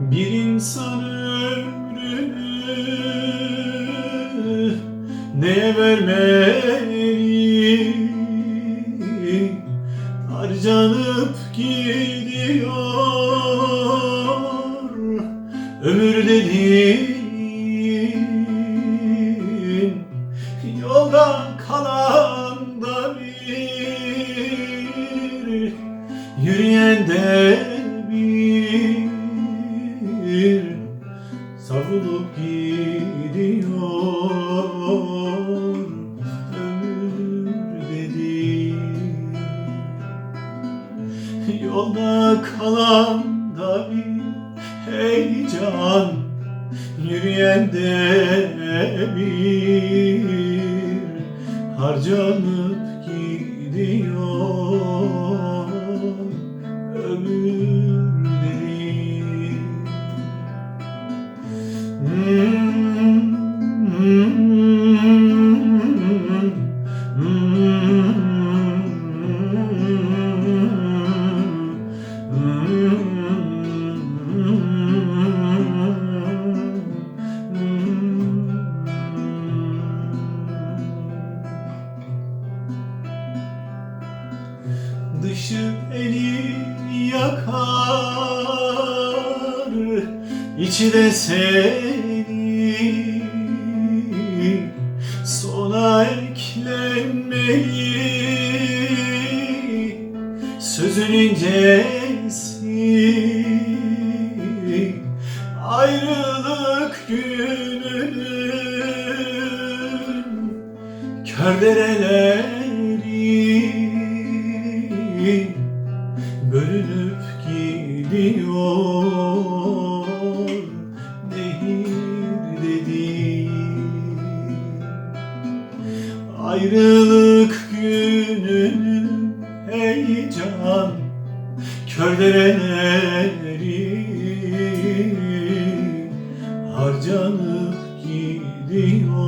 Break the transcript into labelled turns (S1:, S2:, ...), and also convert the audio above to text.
S1: Bir insan ömrünü neye vermeli? Harcanıp gidiyor ömür dediğin Yolda kalan da bir heyecan Yürüyen de bir Harcanıp gidiyor Ömür derin Dışı eli yakar içi de seni. Sona eklenmeli Sözün incesi. Ayrılık gününün Kör dereleri Bölünüp gidiyor Nehir dediğin Ayrılık gününün heyecan Kör dereleri Harcanıp gidiyor